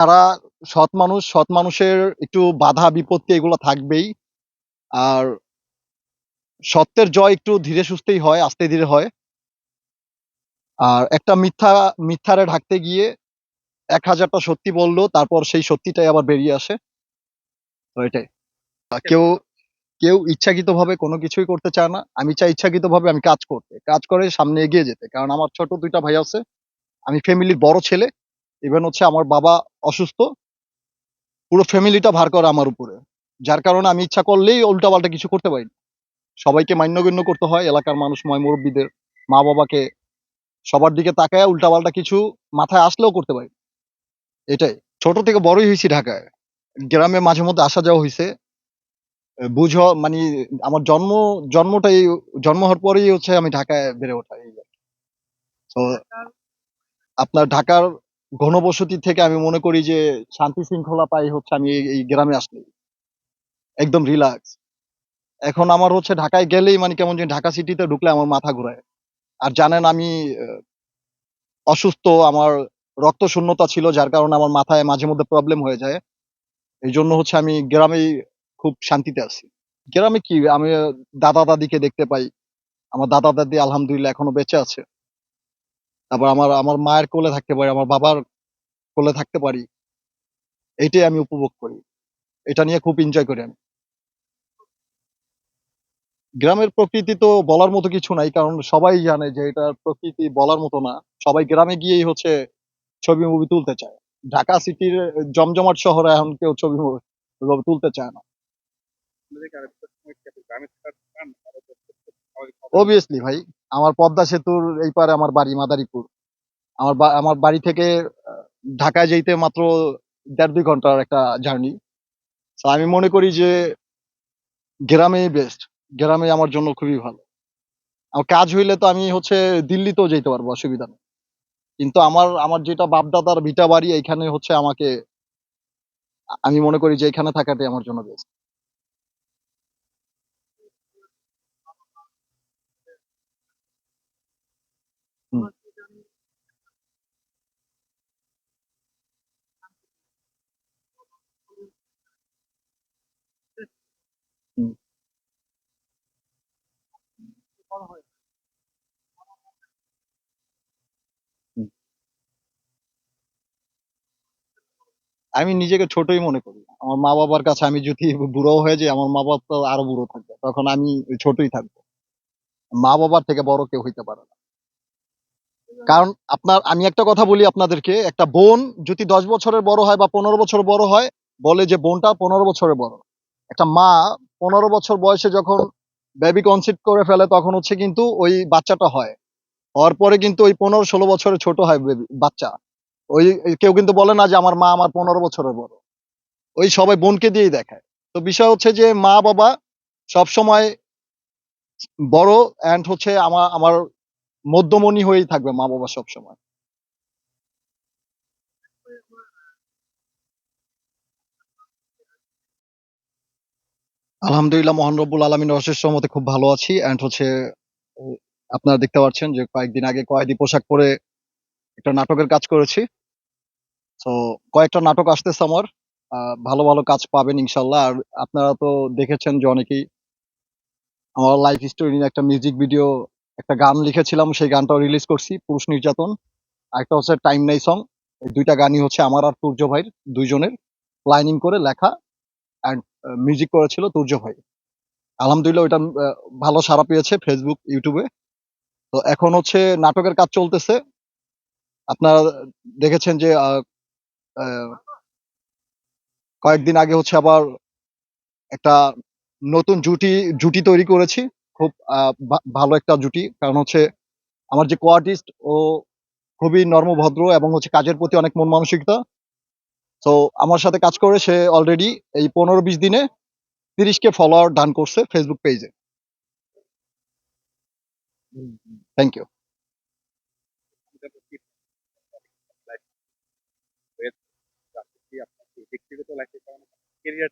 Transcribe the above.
তারা সৎ মানুষ, সৎ মানুষের একটু বাধা, বিপত্তি এগুলো থাকবেই। আর সত্যের জয় একটু ধীরে সুস্থেই হয়, আস্তে ধীরে হয়। আর একটা মিথ্যা, মিথ্যারে ঢাকতে গিয়ে এক হাজারটা সত্যি বলল, তারপর সেই সত্যিটাই আবার বেরিয়ে আসে। এটাই। কেউ কেউ ইচ্ছাকৃতভাবে কোনো কিছুই করতে চায় না। আমি চাই ইচ্ছাকৃতভাবে আমি কাজ করতে। কাজ করে সামনে এগিয়ে যেতে। কারণ আমার ছোট দুইটা ভাই আছে। আমি ফ্যামিলির বড় ছেলে। ইভেন হচ্ছে আমার বাবা অসুস্থ পুরো ফ্যামিলিটা ভার করে আমার উপরে। যার কারণে আমি ইচ্ছা করলেই উল্টাপাল্টা কিছু করতে পারি সবাইকে মান্যগণ্য করতে হয় এলাকার মানুষ ময় মুরব্বীদের মা বাবাকে সবার দিকে তাকায় উল্টাপাল্টা কিছু মাথায় আসলেও করতে পারি এটাই। ছোট থেকে বড়ই হয়েছি ঢাকায়। গ্রামে মাঝে মধ্যে আসা যাওয়া হয়েছে বুঝ মানে আমার জন্ম জন্মটাই জন্ম হওয়ার পরেই হচ্ছে আমি ঢাকায় বেড়ে ওঠা তো আপনার ঢাকার ঘনবসতি থেকে আমি মনে করি যে শান্তি শৃঙ্খলা পাই হচ্ছে আমি এই- গ্রামে আসলে একদম রিল্যাক্স এখন আমার হচ্ছে ঢাকায় গেলেই মানে কেমন যে ঢাকা সিটিতে ঢুকলে আমার মাথা ঘুরায়। আর জানেন আমি অসুস্থ, আমার রক্ত শূন্যতা ছিল, যার কারণে আমার মাথায় মাঝে মধ্যে প্রবলেম হয়ে যায়। এই জন্য হচ্ছে আমি গ্রামেই খুব শান্তিতে আছি। গ্রামে কি, আমি দাদা দাদিকে দেখতে পাই। আমার দাদা দাদি আলহামদুলিল্লাহ এখনও বেঁচে আছে। তারপর আমার আমার মায়ের কোলে থাকতে পারি আমার বাবার কোলে থাকতে পারি। এইটাই আমি উপভোগ করি। এটা নিয়ে খুব এনজয় করি আমি। গ্রামের প্রকৃতি তো বলার মতো কিছু নাই কারণ সবাই জানে যে এটা প্রকৃতি বলার মতো না। সবাই গ্রামে গিয়েই হচ্ছে ছবি মুভি তুলতে চায়। ঢাকা সিটির জমজমাট শহরে এখন কেউ ছবি ওইভাবে তুলতে চায় না। অবভিয়াসলি ভাই। আমার পদ্মা সেতুর এই পারে আমার বাড়ি মাদারীপুর। আমার আমার বাড়ি থেকে ঢাকায় যেতে মাত্র দেড় দুই ঘণ্টার একটা জার্নি। আমি মনে করি যে গ্রামেই বেস্ট গ্রামে আমার জন্য খুবই ভালো। আমার কাজ হইলে তো আমি হচ্ছে দিল্লিতেও যেতে পারব, অসুবিধা নেই। কিন্তু আমার আমার যেটা বাপদাদার ভিটা বাড়ি এখানে হচ্ছে আমাকে, আমি মনে করি যে এখানে থাকাটাই আমার জন্য বেস্ট আমি নিজেকে ছোটই মনে করি। আমার মা বাবার কাছে আমি যদি বুড়ো হয়ে যাই আমার মা বাবা তো আরও বুড়ো থাকবে। তখন আমি ছোটই থাকব। মা বাবার থেকে বড় কেউ হইতে পারে না। কারণ আপনার আমি একটা কথা বলি আপনাদেরকে একটা বোন যদি দশ বছরের বড় হয় বা পনেরো বছর বড় হয় বলে যে বোনটা পনেরো বছরের বড়। একটা মা পনেরো বছর বয়সে যখন বেবি কনসিভ করে ফেলে তখন হচ্ছে কিন্তু ওই বাচ্চাটা হয়। হওয়ার পরে কিন্তু ওই পনেরো ষোলো বছরের ছোট হয় baby, বাচ্চা। ওই কেউ কিন্তু বলে না যে আমার মা আমার পনেরো বছরের বড়। ওই সবাই বোনকে দিয়েই দেখায়। তো বিষয় হচ্ছে যে মা বাবা সব সময় বড় অ্যান্ড হচ্ছে আমার আমার মধ্যমণি হয়েই থাকবে মা বাবা সব সময় আলহামদুলিল্লাহ, মহান রব্বুল আলমিন অশেষ মতে খুব ভালো আছি অ্যান্ড হচ্ছে, আপনারা দেখতে পাচ্ছেন যে কয়েকদিন আগে কয়েদি পোশাক পরে একটা নাটকের কাজ করেছি। তো কয়েকটা নাটক আসতেছে আমার। ভালো ভালো কাজ পাবেন ইনশাল্লাহ। আর আপনারা তো দেখেছেন যে অনেকেই আমার লাইফ স্টোরি নিয়ে একটা মিউজিক ভিডিও একটা গান লিখেছিলাম, সেই গানটাও রিলিজ করছি, পুরুষ নির্যাতন। আরেকটা হচ্ছে টাইম নাই সং এই দুইটা গানই হচ্ছে আমার আর তুর্য ভাইয়ের, দুইজনের প্ল্যানিং করে লেখা অ্যান্ড মিউজিক করেছিল তুর্য ভাই। আলহামদুলিল্লাহ ওইটা ভালো সাড়া পেয়েছে ফেসবুক ইউটিউবে তো এখন হচ্ছে নাটকের কাজ চলতেছে। আপনারা দেখেছেন যে কয়েকদিন আগে হচ্ছে আবার একটা নতুন জুটি জুটি তৈরি করেছি। খুব ভালো একটা জুটি। কারণ হচ্ছে আমার যে কোয়ার্টিস্ট ও খুবই নর্মভদ্র এবং হচ্ছে কাজের প্রতি অনেক মন মানসিকতা। তো আমার সাথে কাজ করে সে অলরেডি এই পনেরো বিশ দিনে তিরিশ কে ফলোয়ার ডান করছে ফেসবুক পেজে থ্যাংক ইউ career